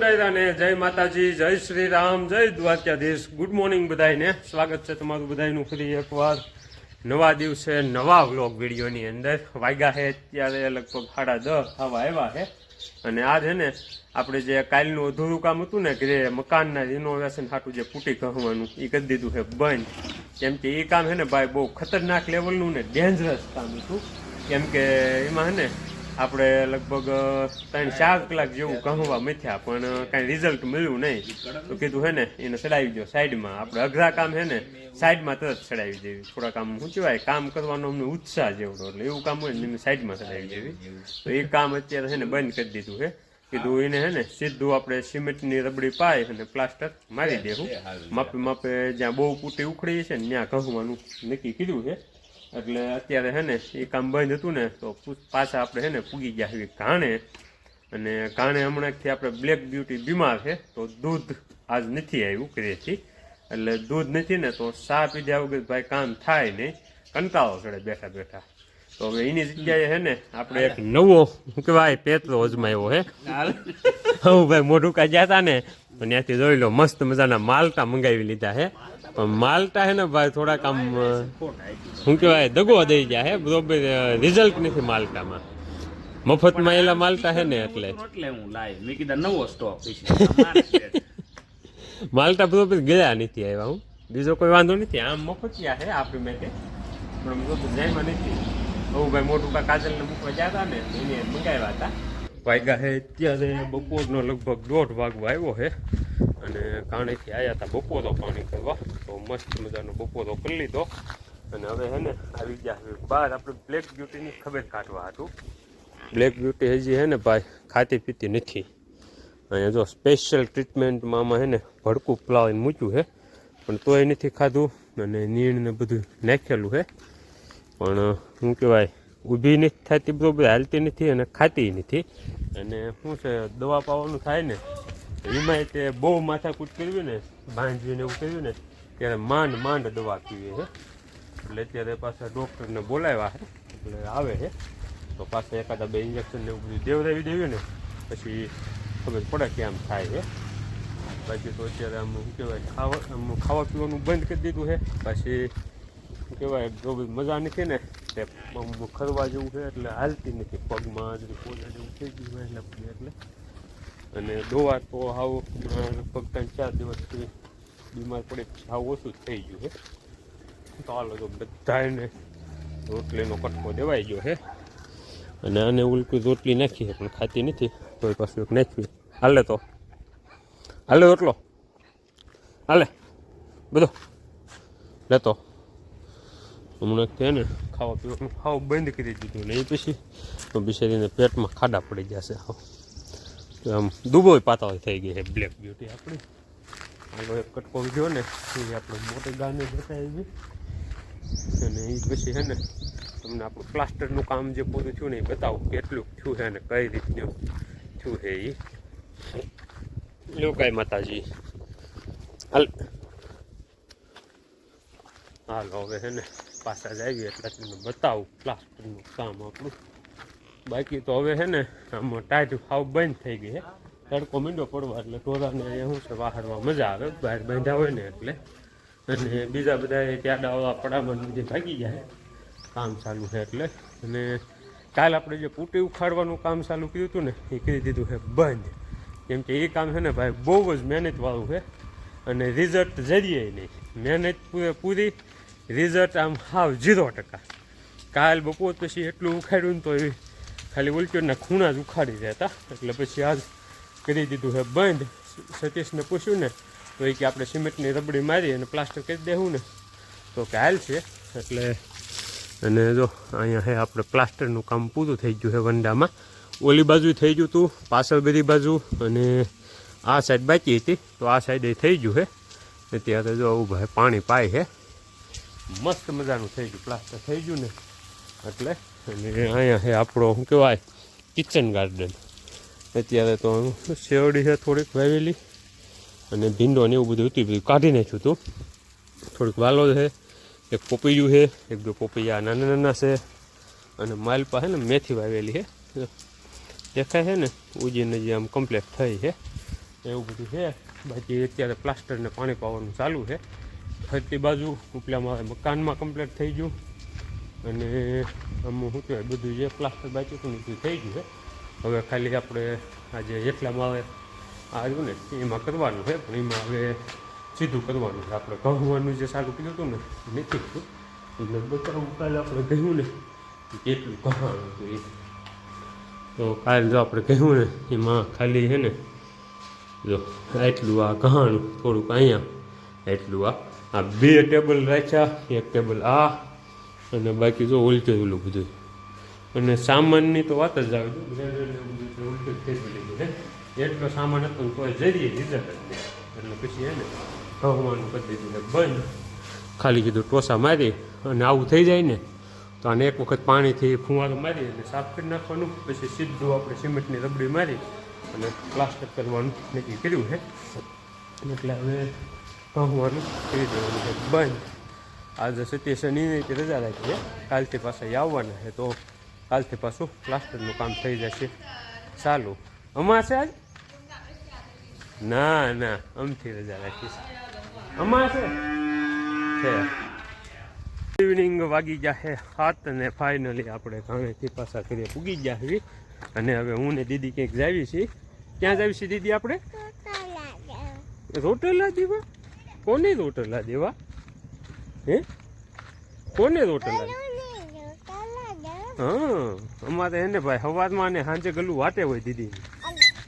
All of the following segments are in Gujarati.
ને જય માતાજી, જય શ્રી રામ જય દ્વારકાધીશ. ગુડ મોર્નિંગ બધાને સ્વાગત છે તમારું બધાનું ફરી એકવાર. નવા દિવસે નવા વ્લોગ વિડીયોની અંદર. વાગ્યા છે અત્યારે લગભગ સાડા દસ, આવા આવ્યા છે અને આ છે ને આપણે જે કાલનું અધૂરું કામ હતું ને કે મકાનના રિનોવેશન સાટું જે પૂટી કહવાનું એ કરી દીધું છે બંધ. કેમ કે એ કામ છે ને ભાઈ બહુ ખતરનાક લેવલનું ને ડેન્જરસ કામ હતું. કેમ કે એમાં છે ને આપણે લગભગ ત્રણ ચાર કલાક જેવું કહવા મથ્યા પણ કાંઈ રિઝલ્ટ મળ્યું નહીં. તો કીધું હે ને, એને ચડાવી દો સાઈડમાં. આપણે અઘરા કામ હે ને, સાઈડમાં તરત ચડાવી દેવી. થોડા કામ કહેવાય, કામ કરવાનો અમને ઉત્સાહ જેવડો. એટલે એવું કામ હોય ને, એને સાઈડમાં ચડાવી દેવી. તો એ કામ અત્યારે છે ને, બંધ કરી દીધું છે કીધું એને હે ને, સીધું આપણે સિમેન્ટની રબડી પાય અને પ્લાસ્ટર મારી દેવું. માપે માપે જ્યાં બહુ પૂટી ઉખડી છે ને, ત્યાં કહવાનું નક્કી કીધું છે એટલે અત્યારે હે ને, એ કામ બંધ હતું ને, તો પાછા આપણે હે ને પૂગી ગયા છીએ ઘાણે. અને ઘાણે હમણાંથી આપણે બ્લેક બ્યુટી બીમાર છે, તો દૂધ આજ નથી આવ્યું ઘરેથી. એટલે દૂધ નથી ને, તો સા પીધા વગર ભાઈ કામ થાય નહીં. કંટાળો ચડે બેઠા બેઠા તો હવે એની જગ્યાએ હે ને આપણે એક નવો શું કહેવાય પેતરો અજમાયો હે. હું ભાઈ મોઢું કા ગયા હતા ને તો ત્યાંથી જોઈ લો મસ્ત મજાના માલટા મંગાવી લીધા હે. પણ માલટા હે ને ભાઈ થોડાક આમ શું કહેવાય દગો દઈ ગયા હે. બરોબર રિઝલ્ટ નથી માલટામાં. મફતમાં એલા માલટા હે ને એટલે. એટલે હું લાય. મેં કીધા નવો સ્ટોક માલટા બરોબર ગયા નથી આવ્યા હું. બીજો કોઈ વાંધો નથી. આમ મફતિયા છે આપણી મેં પણ બરોબર નથી. હું ભાઈ મોટું કા કાજલને મૂકવા ગયા હતા ને એને મંગાવ્યા હતા. વાગ્યા હે અત્યારે બપોરનો લગભગ દોઢ વાગવા આવ્યો હે. અને કાણેથી આવ્યા હતા બપોરો પાણી કરવા. તો મસ્ત મજાનો બપોરો કરી લીધો. અને હવે હે ને આવી ગયા બહાર. આપણે બ્લેક બ્યુટીની ખબર કાઢવા હતું. બ્લેક બ્યુટી હજી હે ને ભાઈ ખાતી પીતી નથી. અહીંયા જો સ્પેશિયલ ટ્રીટમેન્ટમાં આમાં હે ને ભડકું પલાવીને મૂક્યું છે પણ તોય નથી ખાધું. અને નીણ ને બધું નાખેલું હે. પણ શું કહેવાય, ઊભી નથી થતી, બરાબર, હાલતી નથી અને ખાતી નથી. અને શું છે, દવા પાવાનું થાય ને, એમાંય તે બહુ માથાકૂટ કરવી ને બાંધવીને એવું કર્યું ને, ત્યારે માંડ માંડ દવા પીવે છે. એટલે અત્યારે પાછા ડૉક્ટરને બોલાવ્યા છે, એટલે આવે છે. તો પાછા એકાદા બે ઇન્જેક્શન ને એવું બધું દેવડાવી દેવી ને, પછી ખબર પડે કે આમ થાય છે. બાકી તો અત્યારે આમ શું કહેવાય, ખાવા, આમ ખાવા પીવાનું બંધ કરી દીધું છે. પછી શું કહેવાય, જો બી મજા નથી ને, તે ખરવા જેવું છે, એટલે હાલતી નથી. પગમાં જ પોજા જેવું થઈ ગયું હોય એટલે એટલે. અને દોવા તો હાવ લગભગ ત્રણ ચાર દિવસથી બીમાર પડે હાવ ઓછું થઈ ગયું છે. તો હાલો તો બધાને રોટલીનો કટકો દેવાઈ ગયો છે. અને આને ઉલટી રોટલી નાખી પણ ખાતી નથી. તો પાછું એક નાખવી. હાલે તો. હાલે રોટલો. હાલે. બધો. લેતો. હમણાં છે ને ખાવા પીવાનું ખાવ બંધ કરી દીધું ને એ પછી તો બિચારીને પેટમાં ખાડા પડી જશે હાવ. આમ દુબોય પાતાળ થઈ ગઈ છે બ્લેક બ્યુટી આપણી. હાલો એક કટકો ગયો ને, એ આપણે મોટી ગાને બતાવી અને એ પછી છે ને, તમને આપણું પ્લાસ્ટરનું કામ જે પૂરું થયું ને એ બતાવું કેટલું થયું છે ને કઈ રીતનું થયું છે એ લોકાય માતાજી. હાલ. હાલો, હવે છે ને પાછા જ આવીએ એટલે તમને બતાવું પ્લાસ્ટરનું કામ આપણું. બાકી તો હવે છે ને આમ ટાઈટ હાવ બંધ થઈ ગઈ છે તડકો મીંડો પડવા એટલે ઢોરાને અહીંયા શું છે, વાહડવા મજા આવે. બહાર બાંધ્યા હોય ને એટલે. અને બીજા બધા ત્યાડાવાળા પડામાં બધી ભાગી જાય કામ ચાલુ છે એટલે. અને કાલ આપણે જે પૂટી ઉખાડવાનું કામ ચાલુ કર્યું હતું ને, એ કરી દીધું છે બંધ. કેમ કે એ કામ છે ને ભાઈ બહુ જ મહેનતવાળું છે અને રિઝલ્ટ જરીએ નહીં. મહેનત પૂરે પૂરી રિઝલ્ટ આમ હાવ ઝીરો ટકા. કાલ બપોર પછી એટલું ઉખાડ્યું ને તો એ ખાલી ઉલટીઓના ખૂણા જ ઉખાડી દેતા એટલે પછી આજ કરી દીધું છે બંધ. સતીશને પૂછ્યું ને, તો એ કે આપણે સિમેન્ટની રબડી મારી અને પ્લાસ્ટર કરી દેવું ને. તો કે છે. એટલે અને જો, અહીંયા હે આપણે પ્લાસ્ટરનું કામ પૂરું થઈ ગયું છે વંડામાં. ઓલી બાજુ થઈ ગયું હતું પાછળ બધી બાજુ અને આ સાઈડ બાકી હતી. તો આ સાઈડે થઈ ગયું છે અત્યારે ત્યારે જો આવું ભાઈ પાણી પાય છે મસ્ત મજાનું થઈ ગયું પ્લાસ્ટર થઈ ગયું ને. એટલે અને અહીંયા છે આપણો, શું કહેવાય કિચન ગાર્ડન અત્યારે તો શેવડી છે થોડીક વાવેલી અને ભીંડો ને એવું બધું હતું બધું કાઢી નાખ્યું હતું. થોડીક વાલો છે, એક પોપૈયું છે, એક બે પોપૈયા નાના નાના છે અને માલપા છે ને મેથી વાવેલી છે. દેખાય છે ને, ઉજીને જે આમ કમ્પ્લેટ થઈ છે. એવું બધું છે. બાકી અત્યારે પ્લાસ્ટરને પાણી પાવાનું ચાલુ છે. ફરતી બાજુ ઉપલામાં હવે મકાનમાં કમ્પ્લીટ થઈ ગયું. અને આમ શું કહેવાય, બધું જે પ્લાસ્ટર બાકી હતું ને એ બધું થઈ ગયું છે. હવે ખાલી આપણે આજે એટલામાં આવે આવ્યું ને, એમાં કરવાનું છે, પણ એમાં હવે સીધું કરવાનું છે. આપણે કહવાનું જે સારું કીધું હતું ને એ નથી કીધું. એટલે બતાવું, કાલે આપણે કહ્યું ને કે કેટલું કહાણું હતું એ. તો કાલે જો આપણે કહ્યું ને, એમાં ખાલી છે ને, જો એટલું આ કહાણું થોડુંક અહીંયા, એટલું આ આ બે ટેબલ રાખ્યા, એક ટેબલ આ, અને બાકી જો ઉલટે ઓલું બધું. અને સામાનની તો વાત જ આવે તો ઉલટું થઈ લીધું હે? એટલો સામાન હતો ને કોઈ જરીએ લીધા એટલે પછી એને કહવાનું કરી દીધું બંધ. ખાલી કીધું ટોસા મારી અને આવું થઈ જાય ને, તો આને એક વખત પાણીથી ફુવારો મારી અને સાફ કરી નાખવાનું, પછી સીધું આપણે સિમેન્ટની રબડી મારી અને પ્લાસ્ટર કરવાનું નક્કી કર્યું છે એટલે હવે કહવાનું કરી દેવાનું છે બંધ આજે સત્ય શનિની રજા રાખી છે કાલથી પાછા આવવાના છે તો કાલથી પાછું પ્લાસ્ટરનું કામ થઈ જશે ચાલુ અમા છે આજ ના ના અમથી રજા રાખીશ અમા છે છે ઇવનિંગ વાગી ગયા છે સાત અને ફાઇનલી આપણે ઘાણેથી પાછા કરીએ પૂગી ગયા છીએ અને હવે હું ને દીદી ક્યાંક જાવી છીએ? ક્યાં જાવી છીએ દીદી આપણે? રોટલા દેવા કોને રોટલા દેવા? હે? કોને રોટલા હા અમારે એને ભાઈ સવારમાં ને સાંજે ગલું વાટે હોય દીદી.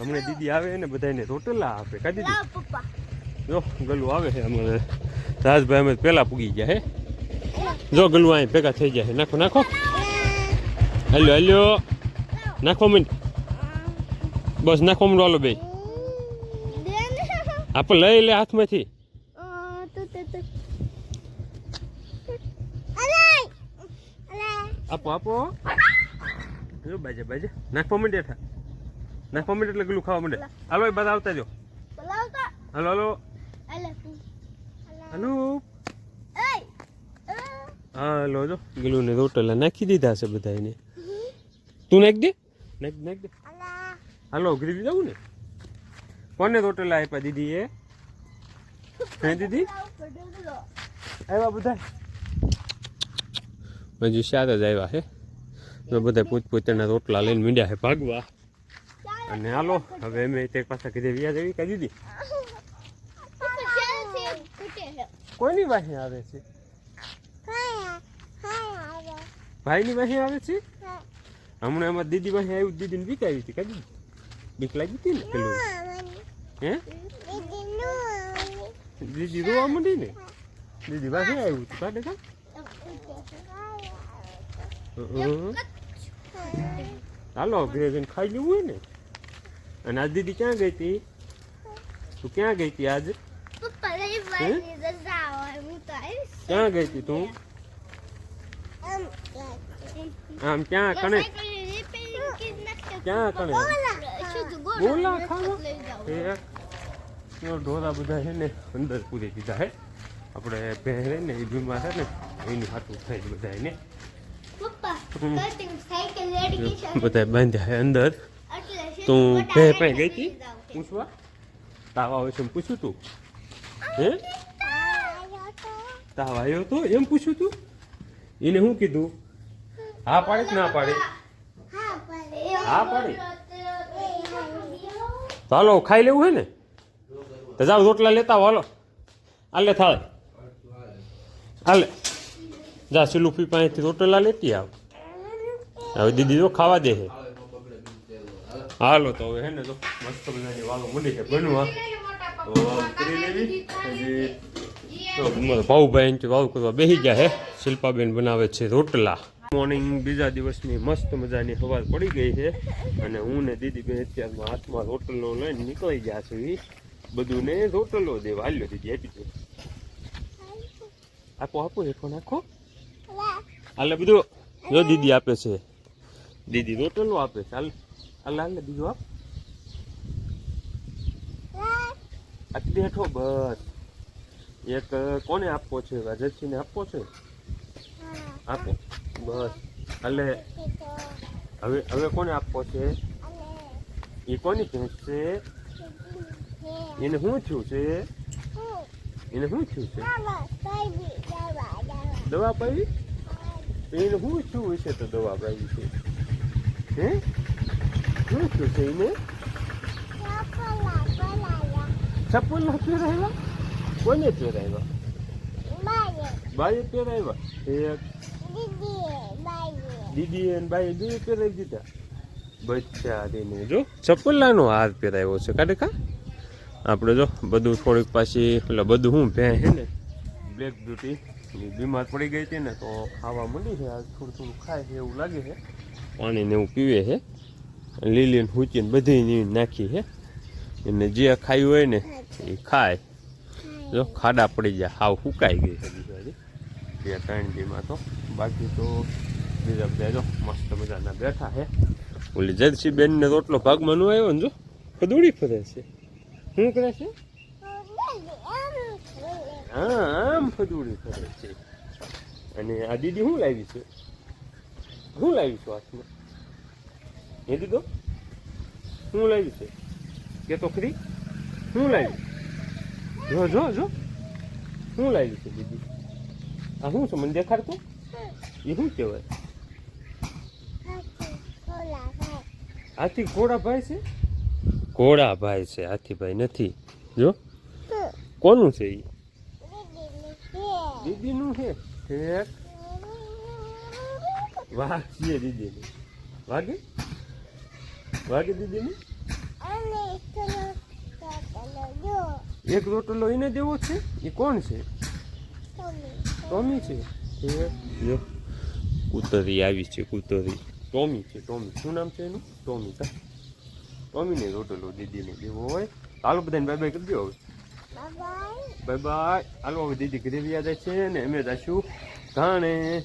હમણાં દીદી આવે ને બધાને રોટલા આપે. કા દીદી જો ગલું આવે છે અમારે. રાજભાઈ અમે પહેલા પૂગી ગયા હે? જો ગલું અહીં ભેગા થઈ ગયા છે. નાખો નાખો. હલ્યો હલ્યો નાખો મિનિટ બસ નાખો મિનિટ વાલો બે. આપણે લઈ લે હાથમાંથી. આપો આપો. જો બાજે બાજે. નાખવા માંડે થા નાખવા માંડે એટલે ગલું ખાવા માંડે હાલો એ બધા આવતા જો. હાલો હાલો. હાલો. હાલો. જો. ગલું ને રોટલા નાખી દીધા છે બધાને તું નાખ દે. નાખ નાખ દે. હાલો. ઉઘરી જવું ને? કોને રોટલા આપ્યા દીદી એ? હે દીદી આવ્યા બધા હજી સાત જ આવ્યા છે. તો બધા પોતપોતાના રોટલા લઈને મીંડ્યા છે ભાગવા. અને હાલો, હવે અમે તે પાછા કીધે વ્યાજ આવી કહી દીધી કોની વાહી આવે છે? ભાઈની વાહી આવે છે? હમણાં અમારી દીદી વાહી આવ્યું, દીદીને બીક આવી હતી કાઢી બીક લાગી હતી ને પેલું? હે? દીદી રોવા માંડી ને? દીદી વાહી આવ્યું હતું. કાઢે કા. હાલો ઘરે જઈને ખાઈ લેવું હોય ને. અને આ દીદી ક્યાં ગઈ હતી? તું ક્યાં ગઈ હતી આજ? ક્યાં ગઈ હતી તું? આમ ક્યાં કણે? ક્યાં કણે? બોલા ખાવા? ઢોરા બધા છે ને અંદર પૂરી દીધા હે. આપણે પહેરે ને એ બીમાર છે ને એની હાથું થાય બધા એને બધા બાંધ્યા અંદર. તું ભે પે ગઈ હતી પૂછવા? તાવ આવે છે એમ પૂછ્યું તું? હે? તાવ આવ્યો તો? એમ પૂછ્યું તું? એને શું કીધું? હા પાડે કે ના પાડે? હા પાડી. હાલો ખાઈ લેવું હે ને? તો જાઓ રોટલા લેતા હાલો. હાલે થાય હાલે. જા સિલુફી પાસેથી રોટલા લેતી આવ. હવે દીદી તો ખાવા દે છે. હાલો તો હવે હે ને તો મસ્ત મજાની વાલો મૂડી છે બનવા તો કરી લેવી. હજી ભાઉભાઈ એમ વાવ કરવા બેસી ગયા હે. શિલ્પાબેન બનાવે છે રોટલા. મોર્નિંગ બીજા દિવસની મસ્ત મજાની સવાર પડી ગઈ છે. અને હું ને દીદી બે અત્યારમાં હાથમાં રોટલો લઈને નીકળી ગયા છે. બધું ને રોટલો દેવા. હાલ્યો દીદી આપી દે. આપો આપો હેઠો નાખો. હાલે બધું જો દીદી આપે છે. દીદી રોટલો આપે છે. હાલ હાલ બીજું આપ. બેઠો બસ. એક કોને આપવો છે? રાજેશજીને આપવો છે? આપો. બસ. હાલે. હવે હવે કોને આપવો છે? એ કોની ભેંસ છે? એને શું થયું છે? એને શું થયું છે? દવા પાવી એને શું થયું હશે તો દવા પાવી છે? હે શું છે એને? ચપ્પલ નથી પહેરાવ્યા કોને પહેરાવ્યા બાએ પહેરાવ્યા એક. દીદી અને બાઈ બે પહેરાવી દીધા. બચ્ચારીને જો, ચપ્પલાનો હાર પહેરાવ્યો છે, કાઢે કા? આપણે જો, બધું થોડીક પાછી, એટલે બધું હું ભે છે ને બ્લેક બ્યુટી બીમાર પડી ગઈ હતી ને, તો ખાવા મળી છે આ થોડું થોડું ખાય છે, એવું લાગે છે. પાણી ને એવું પીવે છે. લીલી ને હુચીને બધી ની નાખી છે. એને જે ખાયું હોય ને એ ખાય. જો ખાડા પડી જાય હાવ સુકાઈ ગઈ છે બિચારી. બે ત્રણ દીમાં તો. બાકી તો બીજા બધા જો મસ્ત મજાના બેઠા છે. ઓલી જર્સી બેનને રોટલો ભાગમાં નો આવ્યો ને જો. ફદુડી ફરે છે. શું કરે છે? હા, આમ ફદુડી ફરે છે. અને આ દીદી શું લાવી છે? શું લાવી છું હાથમાં? એ દીધો હું લાવી છે? કે તો ખરી શું લાવી જો જો જો. શું લાવી છે દીદી? આ શું છે મને દેખાડતું? એ શું કહેવાય? હાથી ઘોડાભાઈ છે? ઘોડાભાઈ છે હાથીભાઈ નથી. જો. કોનું છે એ દીદીનું છે? ઠેક. છે દીદીનું. વાગે વાગે દીદીનું? એક રોટલો એને દેવો છે? એ કોણ છે? ટોમી. છે? એ કૂતરી આવી છે કૂતરી. ટોમી છે ટોમી. શું નામ છે એનું? ટોમી કા? ટોમીને રોટલો દીદીને દેવો હોય. હાલો બધાને બાય બાય કરી દો હવે. બાય બાય હાલો હવે દીદી ઘરે યાદ જાય છે ને અમે જશું ઘાણે